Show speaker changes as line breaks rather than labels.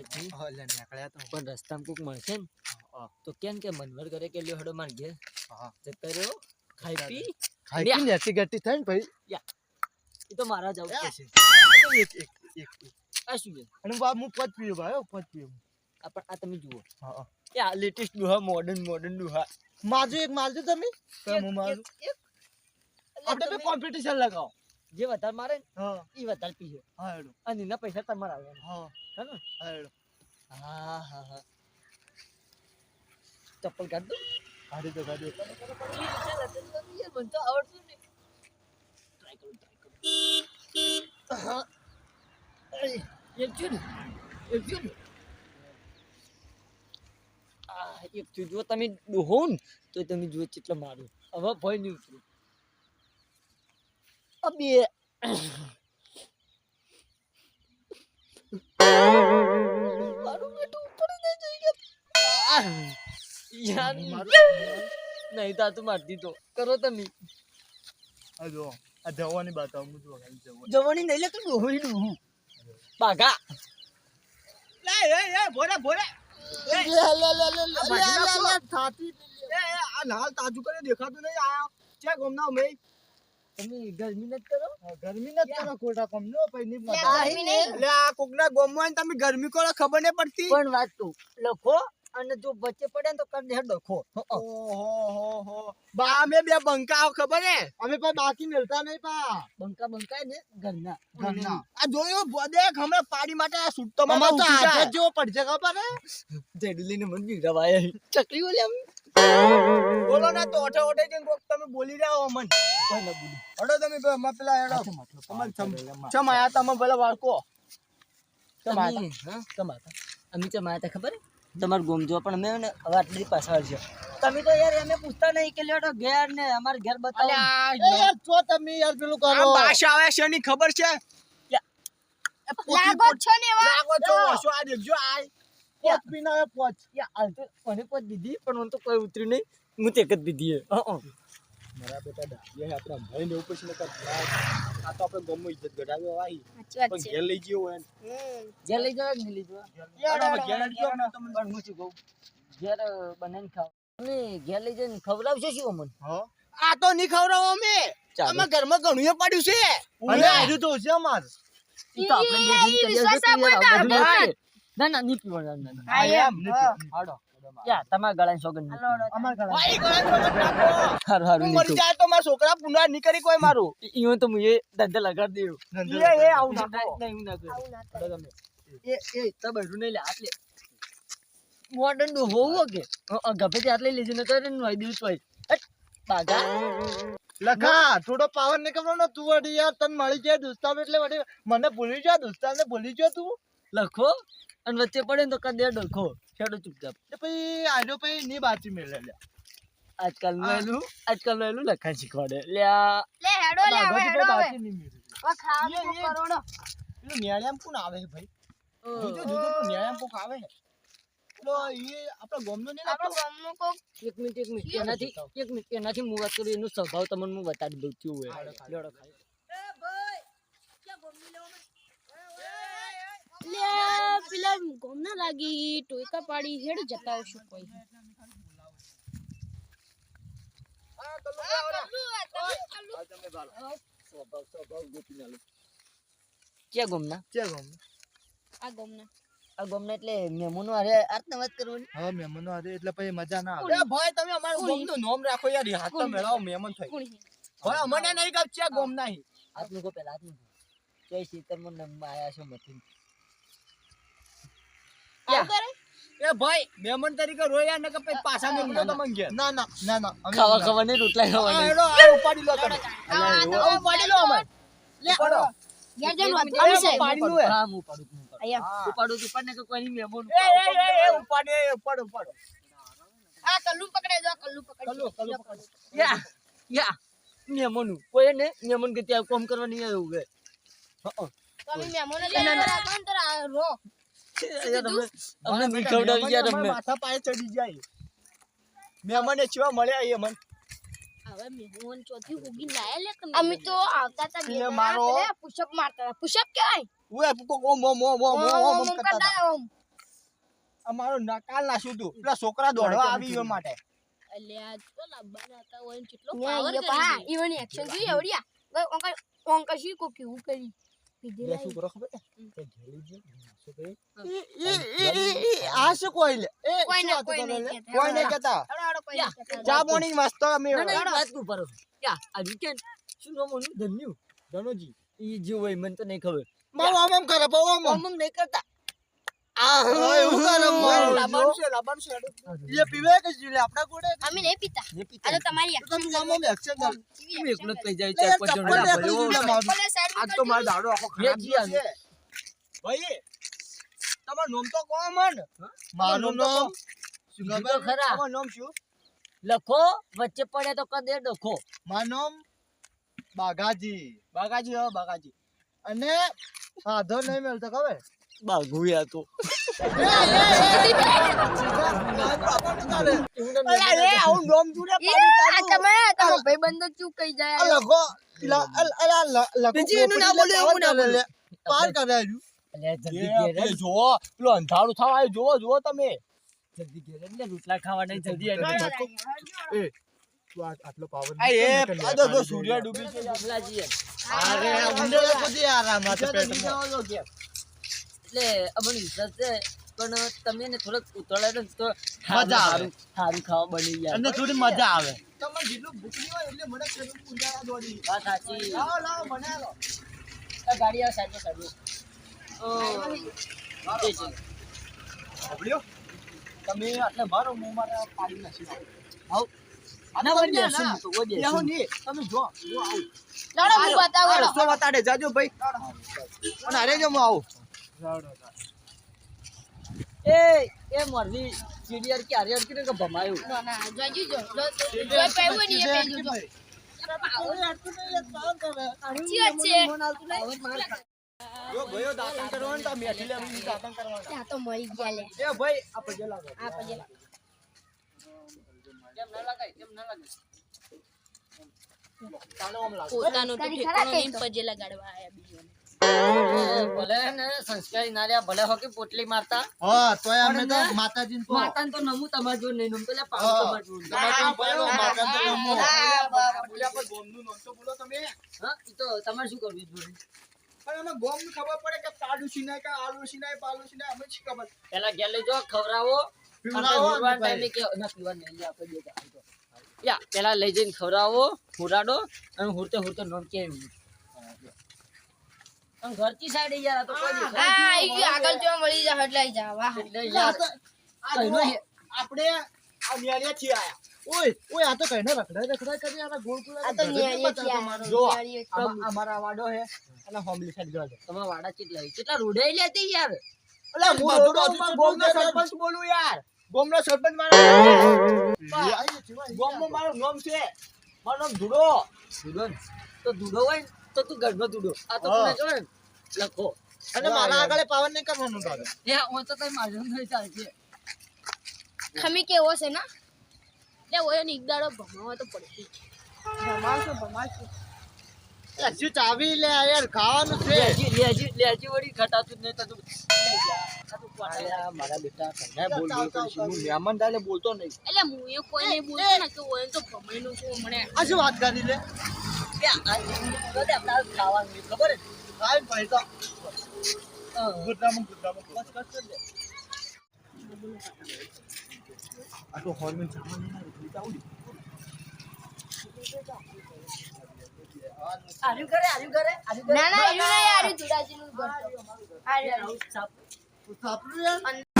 નીકળ્યા તો ઘેરથી
નીકળ્યા તો.
પણ રસ્તામાં કોક મળશે ને? તો કેમ કે મનવર કરે કે લ્યો હડો માર ઘેર?
હા.
જતા રહ્યો ખાઈ પી.
ખાઈ
લ્યા.
પીને એસી ગટ્ટી ને ભાઈ?
એ તો મારા જાવ
યા. એક એક એક એક.
આ શું છે?
અને બા હું પદ પીયો ભાઈ પદ પીયો
આ પણ આ તમે જુઓ.
હા
આ લેટેસ્ટ ડુહા મોડર્ન મોડર્ન ડુહા
મારજો એક મારજો તમે. તો
એક-
હું મારું?
એક- એક. એટલે
આપણે બે
તમે
કોમ્પિટિશન લગાવો.
જે વધારે મારે ને
હા.
એ વધારે પીએ અને એના પૈસા તમારા આવે
હા.
ચપ્પલ કાઢ દો
કાઢી દો કાઢી દો.
મને તો આવડતું નહીં. ટ્રાય કરું ટ્રાય કરું. એક છે એક એક છે જો તમે ડોહો ને તો તમે જુઓ કેટલો મારું. હવે ભય નહીં ઉતરું. બે નહીં તા તું મારતી તો કરો તમે
આ જો આ જવાની વાત હું જવાની
નહીં લે તું ડોહી ડોહું બાગા
લે એ એ ભોરે ભોરે થાતી આ લાલ તાજુ કરે દેખાતું નહીં આયા ચે ગમના મે
તમે ગરમી નથી કરો?
ગરમી ન કરો ખોટા કમ નો પઈ ની
ગરમી નહીં.
એટલે આ કોકના ગોમમાં તમે ગરમી કરો ખબર નહીં પડતી.
પણ વાત કહું લખો અને જો વચ્ચે પડે ને તો કરી દે ડખો.
ઓહો હો બા અમે બે બંકા ખબર હે? અમે પણ બાકી મિલતા નહીં પા
બંકા બંકાય ને ઘરના.
ઘરના. આ જોયો દેખ હમણાં પાડી માટે આ સૂટ તો જેવો પડશે ખબર હે?
જેડું લઈને મને બીવડાવાય ચકલી ઓલે આમ
બોલો ના તો ઓઠે ઓઠે જઈને કોક તમે બોલી રહ્યા હો મન
કોઈ ના બોલી.
હડો તમે બે માં પેલા
માટલો
તમારે ચમ- ચમ આયા તમે ભલે વાળકો. ચમ આયા
તમે હા? કમાતા અમે ચમ આયા તા ખબર? તમાર ગોમજો પણ અમે ને હવે આટલી પાછળ છે. તમે તો યાર અમે પૂછતા નહીં કે લેડો ઘેર ને અમારે ઘેર બતાવો.
યાર છો તમે યાર પેલું કરો. ભાષા આવે છે ની ખબર છે?
લાગો છો ને
લાગો છો શું આ દેખજો આ પોચ પીને આવે પોચ
યા હાલ તો મને પોત દીધી પણ મને તો કોઈ ઉતર્યું નહીં. હું તે જ દીધી હે હં, હં.
મારા બેટા દાદીએ આપણા ભાઈ ને ઉપર છે આ તો આપણે ગમો ઇજ્જત ઘટાડ્યો
વાત
પણ ઘેર લઈ ગયો હોય
ઘેર લઈ જવા નહીં લઈ જવા
યાર ઘેર લઈ ગયો ને તમે
પણ હું શું કહું? ઘેર બનાવીને ખાવ તમે ઘેર લઈ જઈને ખવડાવશો શું અમને?
હા. આ તો નહીં ખવડાવો અમે. અમે ઘરમાં ઘણું એ પડ્યું છે. અને આજુ તો છે અમાર.
ઈ તો આપણે જણ કરીએ
વિશ્વાસ
ના ના ના નહીં ના, ના, ના.
હા, એમ.
હાડો યા તમાર ગળાની સોગંદ નહીં
અમાર ગળા ભાઈ ગળા પર નાખો
હારું હારું
હું મરી જાય તો મારા છોકરા પુનરની કરી કોઈ મારું?
ઈયો તો મુએ ધંધા લગાડ દેવ
એ એ આવું
ના,
નાખો.
ના, એવું ના કરું.
ના
એ એ તબેડું નહીં લે આટલે મોડનનું હોવું કે ગભે અ, આટલે લેજે ને તો એને દિવસ હોય. બાગા
લખા થોડો પાવર ને કમનો તું વડી યાર તને મળી જાય દોસ્તાવ એટલે વડી મને ભૂલી જા દોસ્તાવ ને ભૂલી જા તું.
લખો. અને વચ્ચે પડે ને તો કદે ડખો છેડો ચૂપચાપ
એ પછી આજો પછી ની બાચી મેળે લે
આજકાલનું
આજકાલનું
એલું લખાણ શીખવાડે. લ્યા
લે હેડો લે હવે હેડો હવે.
બાચી નહીં મેલે
હવે ખાવાનું
એ, એ.
કોક કરો ને.
પેલું ન્યાયામ કોણ આવે છે ભાઈ? જોજો જોજો પેલું ન્યાયામ કોક આવે છે. પેલો એ આપણા ગોમનો નહીં
આપણો ગામનો કોક
એક મિનિટ એક મિનિટ. એનાથી એક મિનિટ એનાથી હું વાત કરું એનો સ્વભાવ તમને હું બતાડી દઉં છું. હોય
હાલો, ખાલી.
લેવડો ખાલી.
લે પેલા ગોમ ના લાગી ટોયકા પાડી હેડ જતા આવશું કોઈ.
ક્યાં ગોમના?
આ ગોમ
આ ગોમના એટલે મહેમાનો હારે વાત કરવાની?
હા મહેમાનો હારે એટલે પછી મજા ના આવે. ભાઈ તમે અમારું? ગોમનું નામ રાખો યાર હાથ તો મેળાવો મહેમાન થઈ ભાઈ અમને નહીં છે. ગોમ નહીં
હાથનું કો પેલા જય આયા છો મથી
આવું કરે
એ ભાઈ મહેમાન તરીકે રોયા ને કે પછી પાછા મોકલો તમને ઘેર. ના ના ના ના
ખાવા ખાવા નહીં રોટલા ખાવા નહીં
આ ઉપાડી લો તમે.
આ
આ ઉપાડી લો અમે. ઉપાડો.
ઘેર જઈને વાત
આ
છે.
ઉપાડી લો
હા હું પાડું હું પાડું
અહીંયા.
તું પાડ ને કે કોઈની મહેમાન
એ, એ, એ, એ, ઉપાડી, એ, ઉપાડો, ઉપાડો.
આ કલ્લુ પકડે જો કલ્લુ પકડે.
કલ્લુ, કલ્લુ પકડો.
યા યા મહેમાનું કોઈ ને મહેમાન કે ત્યાં કોમ કરવા નહીં આવ્યું કે હં,
તમે મહેમાનો લઈને રાખો ને તો રો
યાર અમને
બેટા,
ખવડાવી યાર
મહેમાન માથા પાય ચડી જાય. મહેમાને ચેવા મળ્યા એ મન
હવે મેહોન ચોથી હોગી લાયા લે તમે
અમે તો આવતા હતા બે
મારો-
પુશઅપ મારતા હતા. પુશઅપ કહેવાય
ઉએ કોક ઓમ ઓમ ઓમ ઓમ ઓમ ઓમ
ઓમ
કરતા હતા. અમારો નકાલ નાખ્યું તું પેલા છોકરા દોડવા આવી એ માટે.
અલ્યા તો હતા કેટલો
ને
પાવર
ઈ પા, ઈવોની જોઈ એવડિયા. શી કોક એવું કરી
બે. શું કરો ખબર છે? ઘેરી ગયો, નાસ્તો કર્યો. આ શું કોઈ લે એ
કોઈ ના, કોઈ નહીં કહેતા.
કોઈ નહીં કહેતા.
હેડો, હેડો, કોઈ
યા,
નહીં કહેતા.
ચા પાણી મસ્ત અમે
ના ના એ વાતનું પરો યા આ વીકેન્ડ શું નામ ઓનું ધન્યુ.
ધનુજી.
ઈ જે હોય મને તો નહીં ખબર.
મારું આમ આમ કરે બહુ આમ
નહીં કરતા. લખો વચ્ચે પડે તો કદે ડખો.
મારું નામ બાગાજી. બાગાજી હો બાગાજી. અને સાધો નહીં મળતો ખબર?
બાઘુયા તો
અલા, એ આવું નામ જોડે
એ,
પાડી
આ
તારું.
તમે તમારો ભાઈબંધો ચૂ કહી જાય
આ લખો લ- અલ- અલા, લ- લખો
બીજી એનું ના
પોપટી
બોલ્યો,
લે,
એવું ના
પાર કરે લે. પાર કરે હજુ.
અલ્યા જલ્દી
એ,
ઘેર
પેલે
જ.
જોવો પેલો અંધારું થવા આવ્યું જોવો જોવો તમે
જલ્દી ઘેર જ ને રોટલા ખાવા નહીં જલ્દી
જલ્દી
હેડ.
એ તું આ- આટલો power આ એ આ તો જો સૂર્ય ડૂબી છે
જમલાજી હેડ.
અરે ઊંડે કદી આરામ આ તો પેટમાં.
એટલે અમને વિશ્વાસ છે. પણ તમે ને થોડોક ઉતળે ને તો
મજા આવે.
સારું ખાવા બની જાય.
અને થોડી મજા આવે. તમને જેટલું ભૂખી હોય એટલે મને પેલું કુંડાળા દોડી
હા સાચી.
લાવો લાવો બનાવી
આ ગાડી આવે સાઈડમાં સાઈડમાં. ઓ. તે છે.
સાંભળ્યો? તમે આટલે મારો હું મારા પાડી નથી.
આવ તો
બેહો. તમે જો જો આવું.
લડો હું બતાવો
રસ્તો બતાડે જાજો ભાઈ. અને અરે જો હું આવું.
એ એ સીડીઆર કે ભમાયું
પોતાનું પજે લગાડવા આયા બીજોને
ભલે ને સંસ્કારી ના રહ્યા ભલે હોકી પોટલી મારતા
હા તોય અમે તો
પણ
તો
માતાને તો નમું તમાર જોડે નહીં નમતું એટલે
હા.
પાછું તમાર જોડે.
તમારે તો તો નમો. બોલ્યા પર ગોમનું નામ તો બોલો તમે
હા ઈ તો તમારે શું કરવું જોડે
પણ અમે ગોમનું ખબર પડે કે પાડું સિનાય કે આલુ સિનાય પાલું સિનાય અમે શી ખબર
પેલા ઘેર લઈ જાઓ ખવડાવો
પીવડાવો અને
ટાઈમે કે ના પીવા નહીં આપણે બે યા પેલા લઈ જઈને ખવડાવો હુરાડો અને હુરતે હુરતે નોમ કે અને ઘરથી સાઈડ યાર આ તો કોઈ
હા આઈ ગયું આગળ જો મળી જા એટલે આઈ જા વાહ
આપણે આ ન્યાળિયા થી આયા. ઓય ઓય આ તો કઈને રખડાય રખડાય કરી આ ગોળ ગોળ
આ તો
ઘરે
થી
મારો. જો
ન્યાળીએ થી.
વાડો હે અને હોમલી સાઈડ ગયો
તમારા વાડા કેટલા કેટલા રોડાઈ લેતી યાર?
એટલે હું રોડો ગોમનો સરપંચ બોલું યાર. ગોમનો સરપંચ મારો ગોમનો મારું નામ છે. મારું નામ ધુડો
તો ધૂળો હોય તો તું ઘરનો ધૂળો આ તો. તમે કહો લખો.
અને મારા આગળ પાવન નહીં કરવાનું તારે.
એ હું તો કઈ માર્યો નહીં ચાલશે
ખમી કેવો છે ના?
લે ઓયો ને એક ભમાવા તો પડતી
ભમાવશો ભમાવશો.
એટલે ચાવી લે યાર ખાવાનું છે.
લેજી લેજી લેજી વળી ખટાતું જ નહીં તો તું લઈ જા. આ તું પાડે.
અલ્યા, મારા બેટા કને બોલ બોલ કરીશ. હું મહેમાન થાય બોલતો નહીં.
એટલે હું એ કોઈ નહીં બોલતો ને કે ઓયો તો ભમાઈ નું મને
આ વાત કરી લે?
કે આ બધે આપણે આ ખાવાનું ખબર છે?
ભાઈ તો દે આ હોર્મોન સામાન.
આર્યું કરે આર્યું કરે આર્યું કરે
ના ના આર્યું નહીં આર્યું ધુરાજી નું ઘર તો. આ